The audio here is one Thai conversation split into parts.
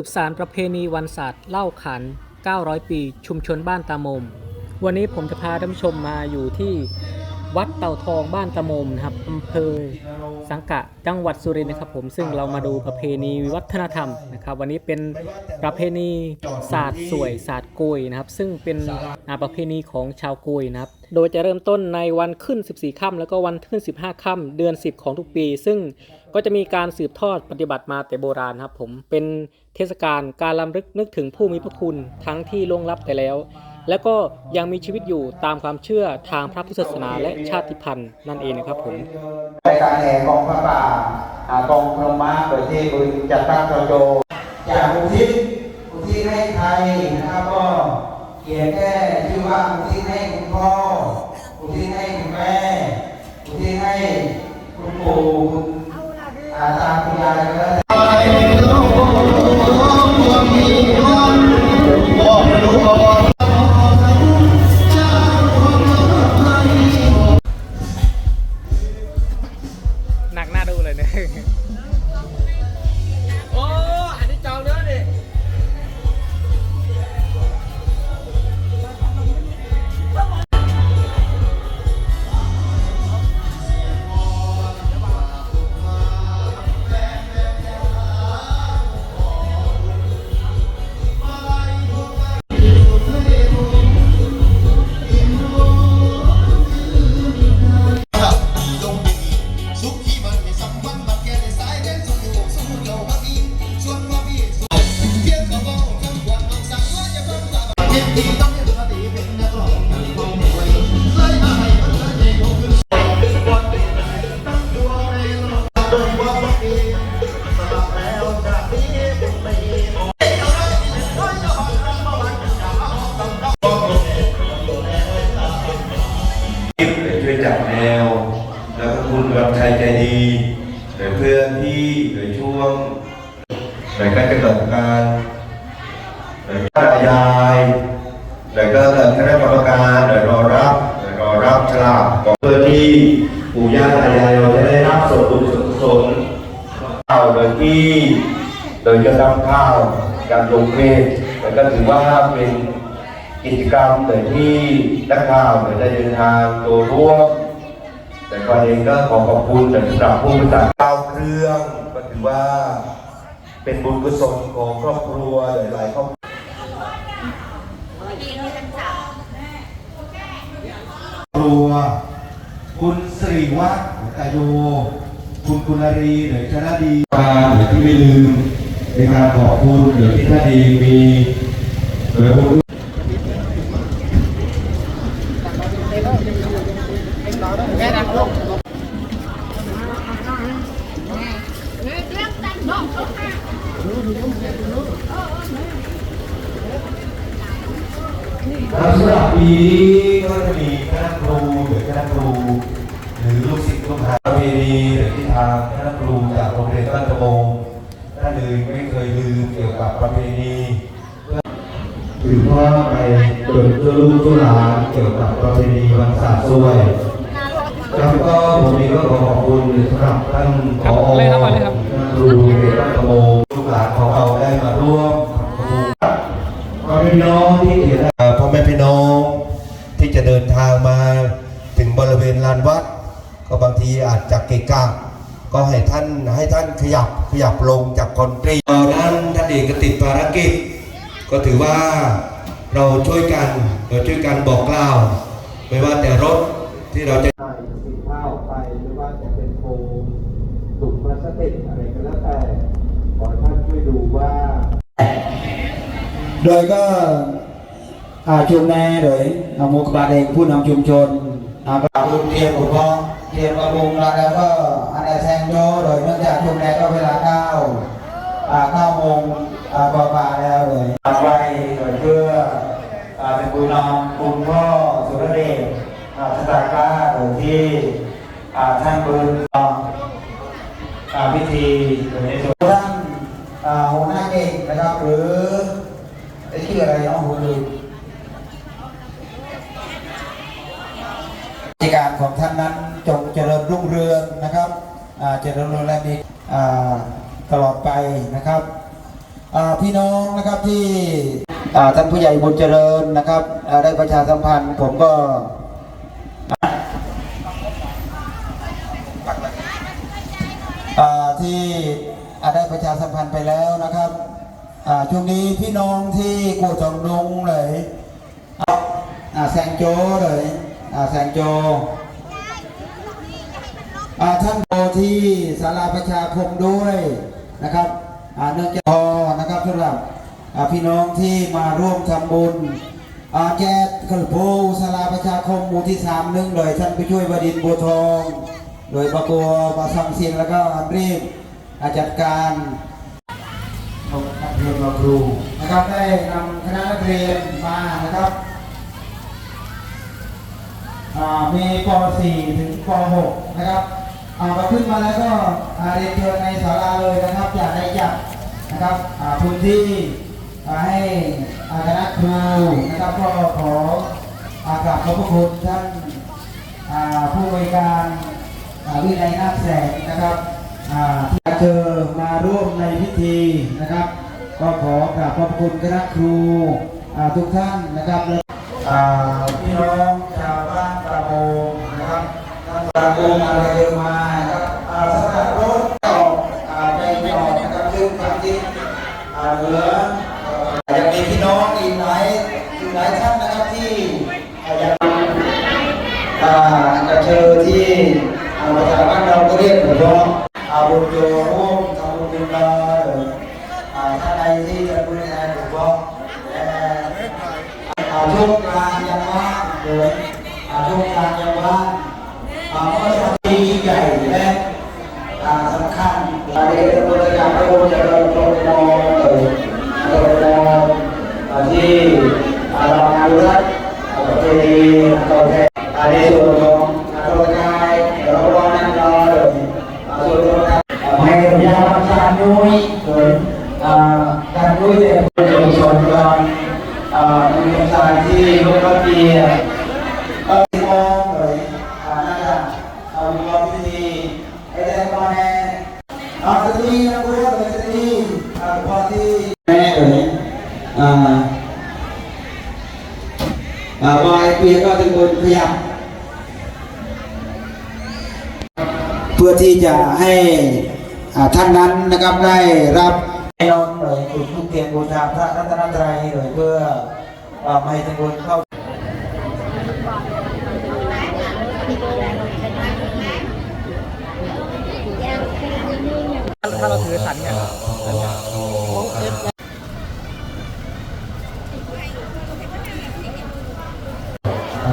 สืบสารประเพณีวันศาสตร์เล่าขัน 900 ปี ชุมชนบ้านตามม วันนี้ผมจะพาท่านผู้ชมมาอยู่ที่ วัดเต่าทองบ้านตามมนะครับอำเภอสังกะจังหวัดสุรินทร์นะครับ ผมซึ่งเรามาดูประเพณีวัฒนธรรมนะครับ วันนี้เป็นประเพณีศาสตร์สวยศาสตร์โกยนะครับ ซึ่งเป็นอาประเพณีของชาวโกยนะครับ โดยจะเริ่มต้นในวันขึ้น 14ค่ำแล้วก็วันขึ้น 15ค่ำเดือน 10 ของทุกปี ซึ่งก็จะมีการสืบทอดปฏิบัติมาแต่โบราณครับ ผมเป็นเทศกาลการรำลึกนึกถึงผู้มีพระคุณทั้งที่ล่วงลับไปแล้ว และก็ยังมีชีวิตอยู่ตามความเชื่อทางพระพุทธศาสนาและชาติพันธุ์นั่นเองนะครับผมรายการแห่กองพระป่าอ่ากองพลม้าโดยที่บุญจัดตั้งโจโจจากอุทิศอุทิศให้ใครนะครับก็เขียนแค่ชื่อว่าอุทิศให้คุณพ่ออุทิศให้คุณแม่อุทิศให้คุณปู่คุณอาตาคุณยายก็แล้ว หรือเพื่อนที่หรือช่วงหรือการจะเกิดการหรือการยายหรือก็คณะกรรมการหรือรอรับหรือรอรับฉลากของเพื่อที่ปู่ย่าตายายเราจะได้รับส่วนบุญส่วนกุศลข้าวโดยที่โดยจะทำข้าวการลงเพศแล้วก็ถือว่าเป็นกิจกรรมโดยที่นักข่าวได้เดินทางตัวร่วม แต่ก่อนเองก็ขอขอบคุณสำหรับผู้ประสานดาวเครื่องก็ถือว่าเป็นบุญกุศลของครอบครัวหลายๆครอบครัวคุณสิริวัฒน์กาโยคุณคุณารีหรือชนะดีมาหรือที่ไม่ลืมในการขอบคุณหรือที่ท่านเองมีหรือคุณ แล้วสำหรับ ปีนี้ก็จะมีคณะครูหรือคณะครูหรือลูกศิษย์ลูกหาประเพณีหรือที่ทางคณะครูจากโรงเรียนบ้านตะโมงท่านเลยไม่เคยลืมเกี่ยวกับประเพณีถือว่าไปเปิดตัวลูกตัวหลานเกี่ยวกับประเพณีวันศาสตร์ด้วยแล้วก็ผมเองก็ขอขอบคุณสำหรับท่านผอครับเลยครับคณะครูโรงเรียนบ้านตะโมงลูกหลานของเราได้มาร่วมทำบุญ พ่อแม่พี่น้องที่เห็นเอ่อพ่อแม่พี่น้องที่จะเดินทางมาถึงบริเวณลานวัด ก็บางทีอาจจะเกะกะก็ให้ท่านให้ท่านขยับขยับลงจากคอนกรีตตอนนั้นท่านเองก็ติดภารกิจ ก็ถือว่าเราช่วยกันเราช่วยกันบอกกล่าว ไม่ว่าแต่รถที่เราจะใส่สีข้าวไปหรือว่าจะเป็นโฟมถุงพลาสติกอะไรก็แล้วแต่ขอให้ท่านช่วยดูว่า โดยก็อาชุมแน่โดยอามุกบาเองผู้นำชุมชนอาปราบลุงเทียนผมก็ เทียนประมุงแล้วก็อันแซงโยโดยเนื่องจากชุมแน่ก็เวลาเก้าเก้าโมงอ่ากว่าแล้วเลยไว้โดยเพื่อเป็นบุญนำคุณพ่อสุรเดชสตากล้าโดยที่ท่านบุญอ่อพิธีโดยในส่วนท่านหัวหน้าเก่งนะครับหรือไอ้ชื่ออะไรเนาะผมลืมกิจการของท่านนั้น จงเจริญรุ่งเรืองนะครับเจริญรุ่งเรืองและมีตลอดไปนะครับพี่น้องนะครับที่ท่านผู้ใหญ่บุญเจริญนะครับได้ประชาสัมพันธ์ผมก็ที่ได้ประชาสัมพันธ์ไปแล้วนะครับช่วงนี้พี่น้องที่กู่จองดงเลยแซงโจเลยแซงโจ ท่านโอที่ศาลาประชาคมด้วยนะครับเนื่องจากพอนะครับสำหรับพี่น้องที่มาร่วมทำบุญอ่าแก้ขลโพศาลาประชาคมหมู่ที่สามหนึ่งเลยท่านไปช่วยบดินทร์บัวทอง โดยประกัวมาสังเสียงแล้วก็อันรีบอาจัดการนักเรียนมาครูนะครับได้นำคณะนักเรียนมานะครับมีป .4 ถึงป .6 นะครับ พอขึ้นมาแล้วก็อาเรียนเชิญในศาลาเลยนะครับอย่าได้จัดนะครับอาพื้นที่ให้อ่าคณะครูนะครับก็ขอกราบขอบพระคุณท่านอาผู้บริการอาวินัยนาคแสงนะครับอาที่เจอมาร่วมในพิธีนะครับ ก็ขอกราบขอบคุณคณะครูอาทุกท่านนะครับและอาพี่น้องชาวบ้านประโมงนะครับท่านประโมงอะไรเดินมานะครับอ่าสกัดรถออกอ่าไปไม่ออกนะครับซึ่งความจริงอ่าเหลืออ่ายังมีพี่น้องอีกหลายอีกหลายท่านนะครับที่อ่ายังอ่าจะเจอที่อ่าภาษาบ้านเราก็เรียกผมว่าอาบุญโยร่วมทำบุญเป็นบาอ่าท่านใดที่จะบริหารผมว่าเอ่อ อาช่วงกลางยังว่างเดินอาช่วงกลางยังว่างอาเพราะว่าปีใหญ่และอ่าสำคัญอาเด็กตัวอย่างพระองค์จะเริ่มต้นมองเอ่ยเริ่มมองอ่าที่อาเราอนุรักษ์อ่าประเพณีต่อแทนอาในส่วนของอาตัวกายเรารอนั่งรอเลยอาส่วนของการอ่าให้ยาการนุ้ยเลยอ่าการนุ้ยเนี่ยเป็นส่วนก่อน อ่ามีกำลังที่รถก็มีเออมองเลยอ่าน่าจะเอามีความพิธีไอ้แดงมาแน่อ่าสตรีนะคุณว่าเป็นสตรีอ่าพอ ที่แม่เลยอ่าอ่าบอยเปียก็ถึงบนขยับ เพื่อที่จะให้ท่านนั้นนะครับได้รับให้นอนเลยจุดทุกเทียนบูชาพระรัตนตรัยเลยเพื่อไม่ให้ท่านบนเข้าถ้าเราถือสันเนี่ย ขอ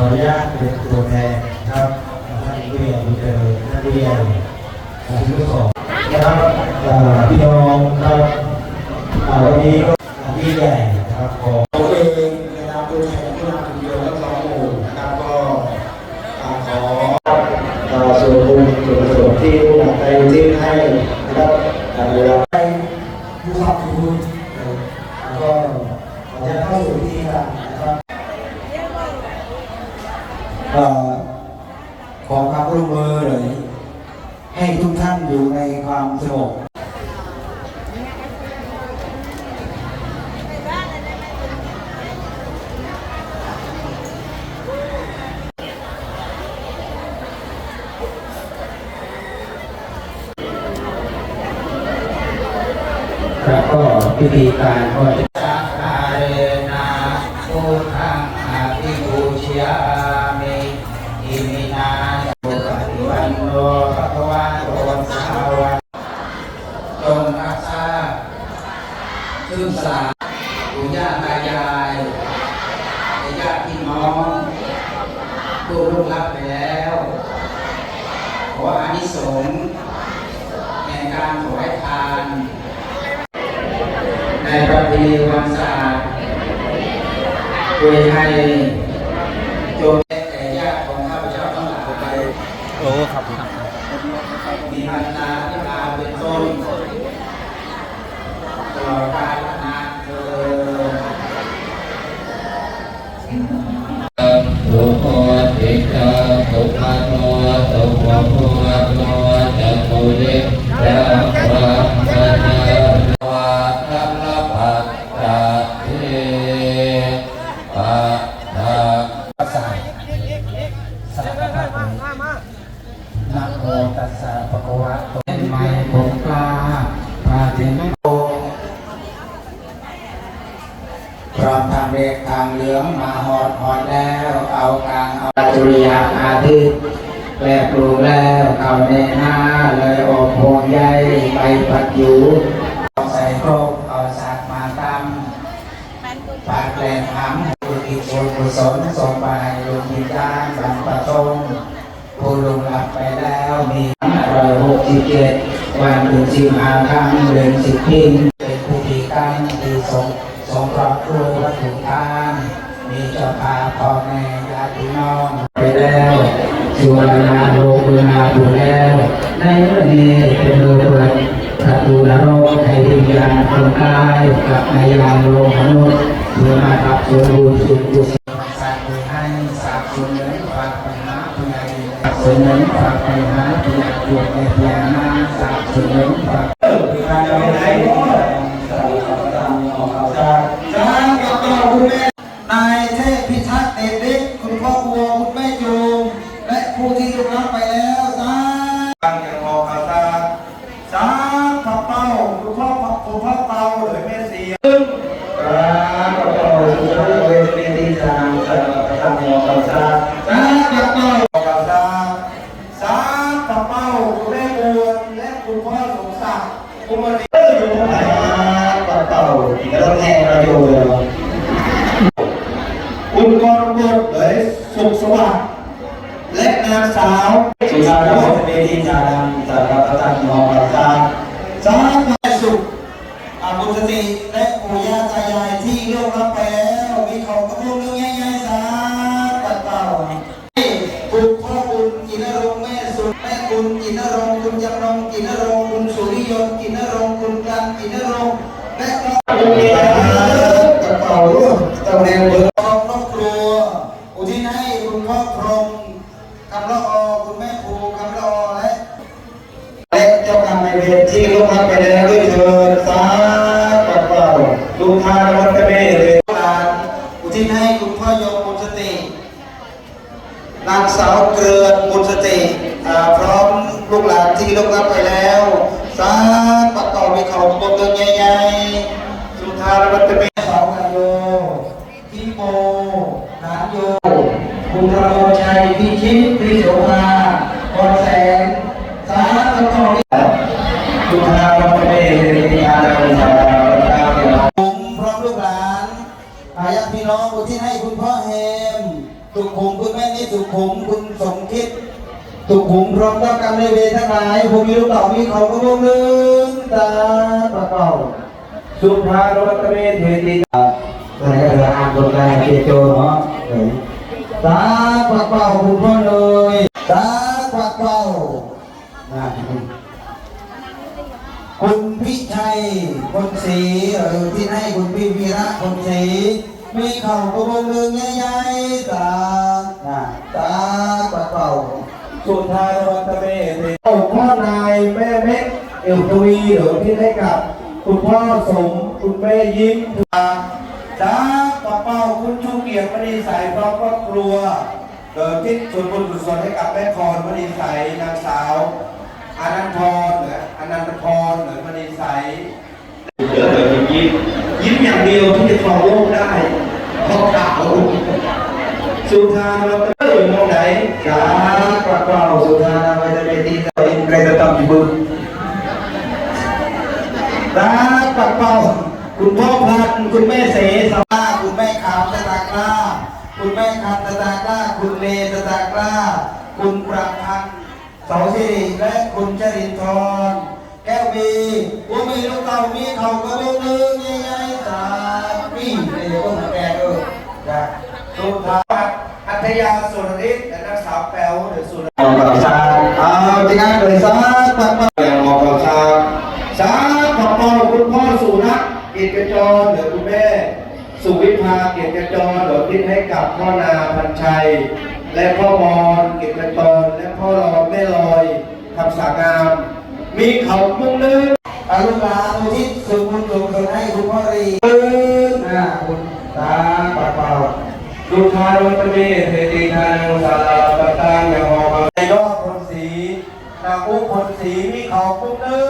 อนุญาตเป็นตัวแทนครับท่านผู้ใหญ่ผู้เจริญท่านผู้ใหญ่ท่านผู้ของนะครับพี่น้องครับวันนี้ก็พี่ใหญ่ครับของผมเองในนามตัวแทนผู้นำชุมชนและสองหมู่นะครับก็อ่าขอส่วนบุญส่วนกุศลที่ผู้นำใจที่ให้นะครับอ่าเวลาให้ผู้ขับบุญแล้วก็ขอจะเข้าสู่พิธีการนะครับ เอ่อขอความร่วมมือเลย ให้ทุกท่านอยู่ในความสงบ ครับก็พิธีการก็ ประเพณีวันศาสตร์โดยให้จงแก่ญาติของข้าพเจ้าทั้งหลายไปโอ้ครับมีพันนาที่มาเป็นต้นตลอดกาลนานเถิดสุโคติกาสุภาโนสุภะโพโนจักขุริยะวะม ปลปลูกแล้วเขาในหน้าเลยอบพวงใยไปผัดอยู่เอาใส่ครกเอาสากมาตำปากแหลมหำบุญอิบุญกุศลส่งไปดวงวิญญาณบรรพชนผู้ลงหลับไปแล้วมีร้อยหกสิบเจ็ดวันถึงสิบห้าครั้งเดือนสิบพิมเป็นผู้พิการที่สงสงเคราะห์ด้วยวัตถุทาน มีเจ้าพาพ่อแม่ญาติน้องไปแล้ว ชวนนาโลกุนาบุแล้วในเมื่อนี้เป็นเรือเปิดประตูนรกให้วิญญาณคนกายกับในยานโลกมนุษย์เพื่อมาทับส่วนบุญสุขกุศลสร้างบุญให้สร้างส่วนเหนือฝากไปหาผู้ใหญ่ส่วนเหนือฝากไปหาผู้ใหญ่ดวงในพญานาคสร้างส่วนเหนือฝากการไปไหนสร้างสร้างสร้างสาธุกับเราคุณแม่นาย สุขสวัสดิ์และนางสาวสุดท้ายแล้วเวทีทางสำหรับทางมอกัสาสาธุแม่สุขอาบุญสติ วัตเมสองกันโยพี่โมหลานโยคุณพระโอชัยพิชิตพิโสภาพรแสงสาธุต่อทุกทางเราไม่ได้เรียนอาจารย์สาวตามเราผมพร้อมลูกหลานอาญาพี่น้องอุทิศให้คุณพ่อเฮมสุขุมคุณแม่นิสุขุมคุณสมคิดสุขุมพร้อมกับกรรมในเวรทั้งหลายผมมีลูกเต่ามีเขาก็ร่วมนึงตาประกอบ สุภาวัตเมธเทติในกระอ่านบทแรกเจโจเนาะตาประกอบคุณพ่อเลยตาประกอบนะคุณพิชัยคนศรีเออที่ให้คุณพี่วีระคนศรีมีเขาก็ร่วมนึงใหญ่ๆตาตาประกอบสุทานวัตเมธเทโอ้พ่อนายแม่เม็กเอลทวีหรือที่ให้กับ คุณพ่อสมคุณแม่ยิ้มจ้าป้าเป้าคุณชูเกียรติมณีใสพร้อมครอบครัวเกิดที่ส่วนบุญกุศลให้กับแม่คอนมณีใสนางสาวอนันทรหรืออนันตพรหรือมณีใสเดี๋ยวแต่ยิ้มยิ้มอย่างเดียวที่จะครองโลกได้เพราะขาวสุธานวัตเตอร์อยู่มองไหนสาปะเป่าสุธานาวัจเมติสอินไรตะตัมจิบุญ ตาปักเป่าคุณพ่อพันธุ์คุณแม่เสสาวาคุณแม่ขาวตะตากล้า คุณแม่คันตะตากล้า คุณเลตะตากล้า คุณประพันธ์เสาสิริและคุณจรินทร์แก้วมีว่ามีลูกเต่ามีเขาก็ลูกนึงใหญ่ๆสาปีเดี๋ยวก็มาแก่เออจ้ะสุธาอัธยาสุรฤทธิ์และนางสาวแป๋วหรือสุรมองกับชาเอาจริงๆเลยสาปักเป่าอย่างมอง สุวิภาเกียรติจรดดทิศให้กับพ่อนาพันชัย และพ่อมอนเกียรติจรและพ่อรอแม่ลอยคำสางาม มีเขาเมืองนึงอารุณาอุทิศส่วนบุญส่วนกุศลให้คุณพ่อรีหน้าคุณตาปากเปล่าดูทารุตเมเทติทานุสาราปตังยาหอมนายดคนสีนางอุ้คนสีมีเขาเมืองนึง